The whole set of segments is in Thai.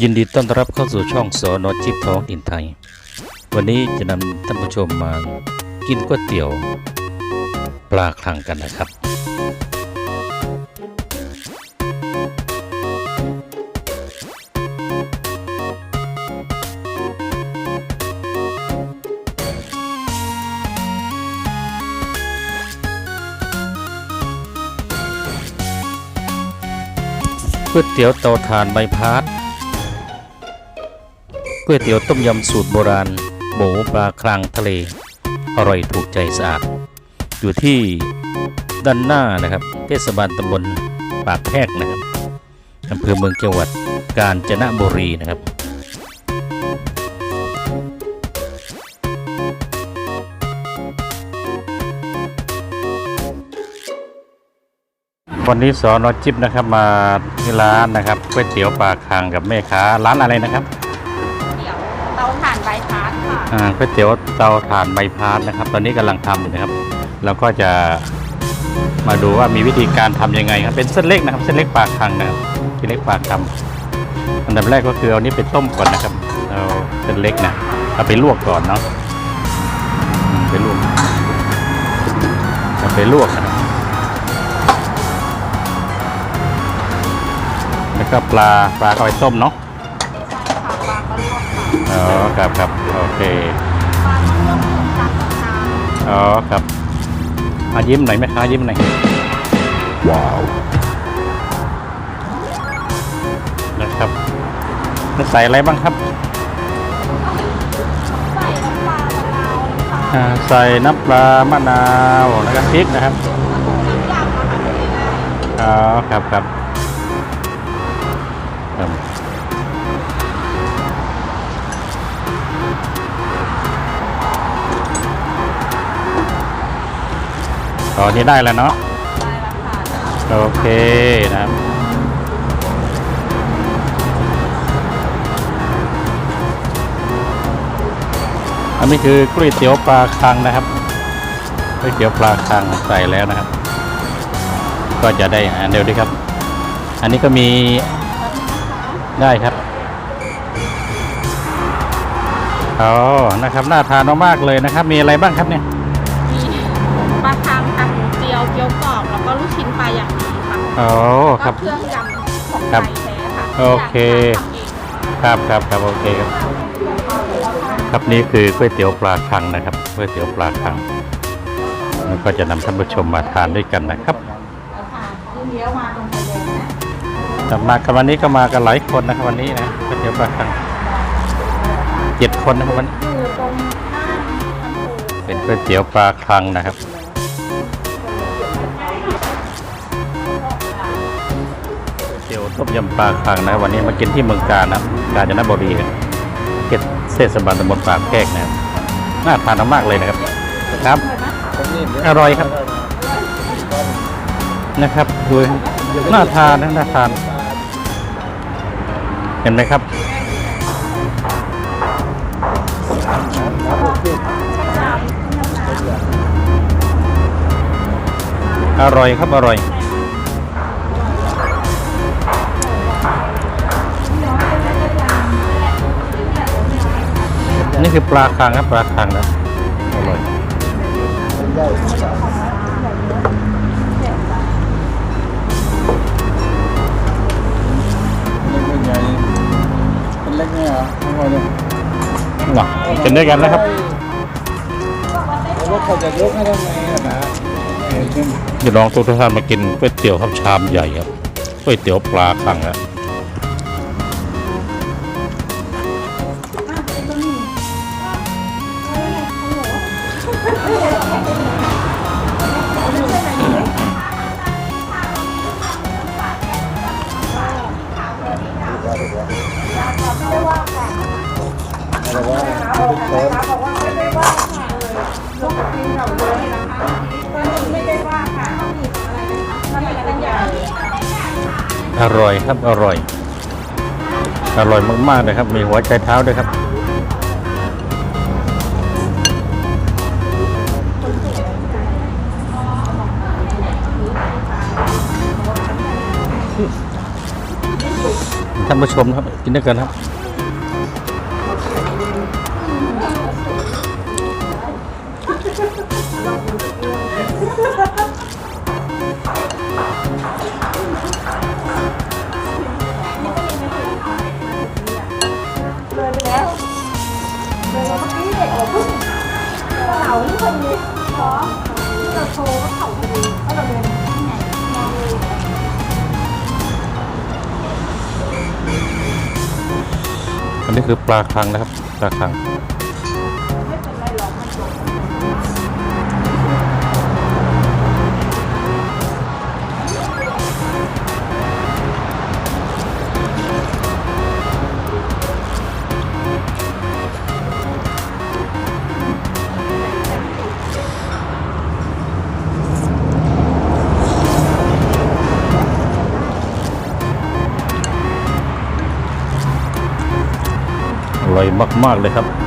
ยินดีต้อนรับเข้าสู่ช่องสอนอจิบท้องอินไทย วันนี้จะนำท่านผู้ชมมากินก๋วยเตี๋ยว ปลาคลังกันนะครับ ก๋วยเตี๋ยวเตาถ่านใบพัดก๋วยเตี๋ยวต้มยำสูตรโบราณ หมูปลาคลางทะเล อร่อยถูกใจสะอาด อยู่ที่ด้านหน้านะครับ เทศบาลตำบลปากแพรกนะครับอำเภอเมืองจังหวัดกาญจนบุรีนะครับ วันนี้สอนอจิบนะครับมาที่ร้านนะครับก๋วยเตี๋ยวปลาคางกับแม่ค้าร้านอะไรนะครับเดี๋ยวเตาถ่านใบพาร์ทค่ะอ่าก๋วยเตี๋ยวเตาถ่านใบพาร์ทนะครับ ตอนนี้กำลังทำอยู่นะครับเราก็จะมาดูว่ามีวิธีการทำยังไงครับเป็นเส้นเล็กนะครับ เส้นเล็กปลาคังนะครับเส้นเล็กปลาคำอันดับแรกก็คือเอานี้ไปต้มก่อนนะครับเอาเส้นเล็กนะเอาไปลวกก่อนเนาะอืมไปลวกเอาไปลวกนะ ครับแล้วก็ปลาปลาก็ไปต้มเนาะใช่ค่ะปลาก็ลวกค่ะอ๋อครับครับโอเคปลาต้องลวกถึงกลางกลางอ๋อครับอายิ้มหน่อยแม่ค้ายิ้มหน่อยว้าวนะครับแล้วใส่อะไรบ้างครับใส่น้ำปลามะนาวค่ะอ่าใส่น้ำปลามะนาวแล้วก็พริกนะครับน้ำยำนะคะง่ายอ๋อครับครับครับ อ๋อนี่ได้แล้วเนาะได้แล้วค่ะโอเคนะครับอันนี้คือก๋วยเตี๋ยวปลาคังนะครับก๋วยเตี๋ยวปลาคังใส่แล้วนะครับ ก็จะได้อันเดียวดีครับ อันนี้ก็มีได้ครับอ๋อนะครับน่าทานมากเลยนะครับ มีอะไรบ้างครับเนี่ย อ๋อคก็รับ เครื่องยำของครัไทบยแท้ค่ะโอเคทำเองครับครับครับโอเคครับ ครับนี่คือก๋วยเตี๋ยวปลาคังนะครับก๋วยเตี๋ยวปลาคังแล้วก็จะนำท่านผู้ชมมาทานด้วยกันนะครับเลี้ยวมาตรงไฟแดงนะแต่มากันวันนี้ก็มากันหลายคนนะครับวันนี้นะก๋วยเตี๋ยวปลาคังเจ็ดคนนะครับวันนี้อยู่ตรงหน้าทำปูเป็นก๋วยเตี๋ยวปลาคังนะครับ ต้มยำปลาคังนะวันนี้มากินที่เมืองกาญนะกาญจนบุรีเขตเทศบาลตำบลปากแพรกนะครับน่าทานมากเลยนะครับครับ อร่อยครับนะครับดูน่าทานนะน่าทาน เห็นไหมครับอร่อยครับอร่อย นี่คือปลาคังครับปลาคังนะอร่อยเป็นเล็กเนี่ยเหรอทั้งหมดเลยหน่ะเป็นด้วยกันนะครับรถเขาจะยกให้ทำไมอะนะเห็นขึ้นเดี๋ยวลองทุกท่านมากินก๋วยเตี๋ยวครับชามใหญ่ครับก๋วยเตี๋ยวปลาคังครับ อร่อยครับ อร่อย อร่อยมากๆเลยครับ มีหัวใจเท้าด้วยครับ ท่านผู้ชมครับ กินด้วยกันครับเลยไปแล้วเลยมาเมื่อกี้เด็กโอ้พึ่งเขาที่คนนี้เนาะที่เราโชว์ อันนี้คือปลาคังนะครับ ปลาคัง ร่อยมาก ๆ เลยครับ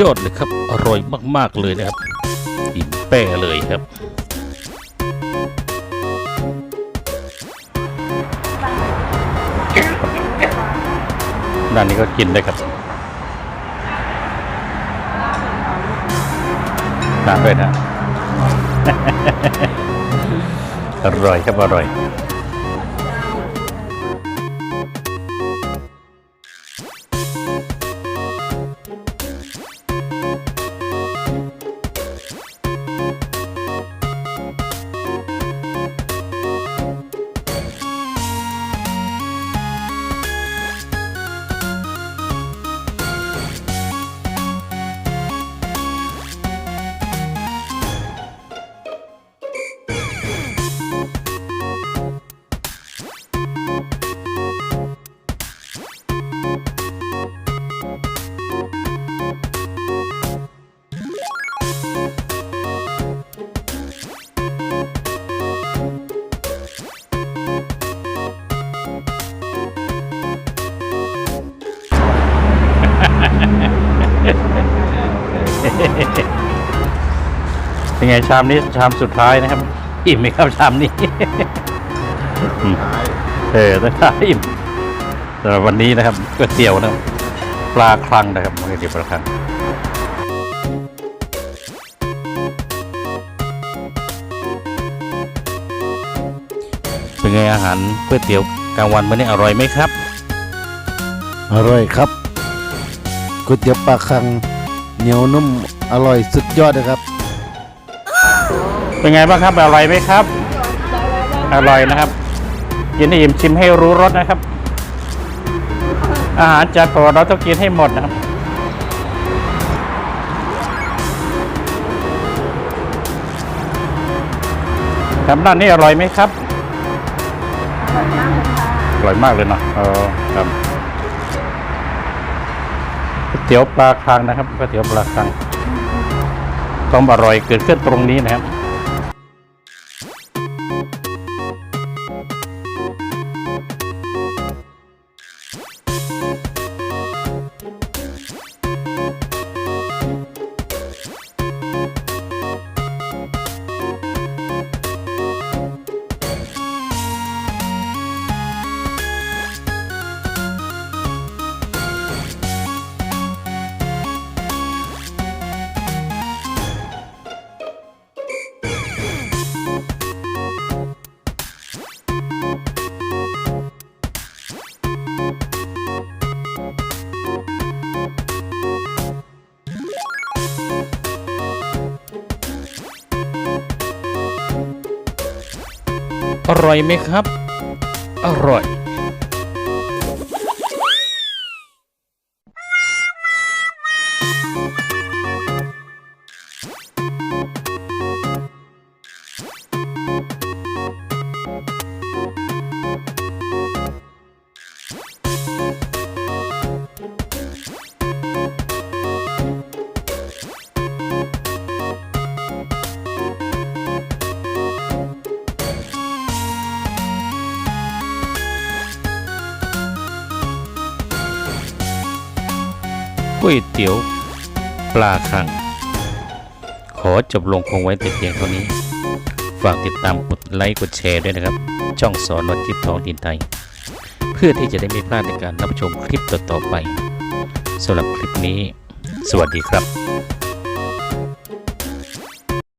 ยอดเลยครับ อร่อยมากๆเลยนะครับอิ่มแป้เลยครับด้านนี้ก็กินได้ครับตามด้วยนะ อร่อยครับ อร่อย เป็นไงชามนี้ชามสุดท้ายนะครับ อิ่มไหมครับชามนี้อืมเออต้องท้ายอิ่มสำหรับวันนี้นะครับก๋วยเตี๋ยวนะครับปลาคลังนะครับก๋วยเตี๋ยวปลาคลังเป็นไงอาหารก๋วยเตี๋ยวกลางวันมื้อนี้อร่อยไหมครับ อร่อยครับก๋วยเตี๋ยวปลาคังเหนียวนุ่ม อร่อยสุดยอดนะครับ เป็นไงบ้างครับ อร่อยไหมครับ อร่อยนะครับกินให้อิ่มชิมให้รู้รสนะครับ อาหารจานโปรดเราต้องกินให้หมดนะครับครับด้านนี้อร่อยไหมครับ อร่อยมากเลยเนาะเออครับก๋วยเตี๋ยวปลาคางนะครับก๋วยเตี๋ยวปลาคาง ความอร่อยเกิดขึ้นตรงนี้นะครับ อร่อยไหมครับ อร่อย ก๋วยเตี๋ยวปลาคัง ขอจบลงคงไว้แต่เพียงเท่านี้ ฝากติดตามกดไลค์กดแชร์ด้วยนะครับ ช่องสอนวัดทิพย์ทองดินไทย เพื่อที่จะได้ไม่พลาดในการรับชมคลิปต่อๆไปสำหรับคลิปนี้ สวัสดีครับ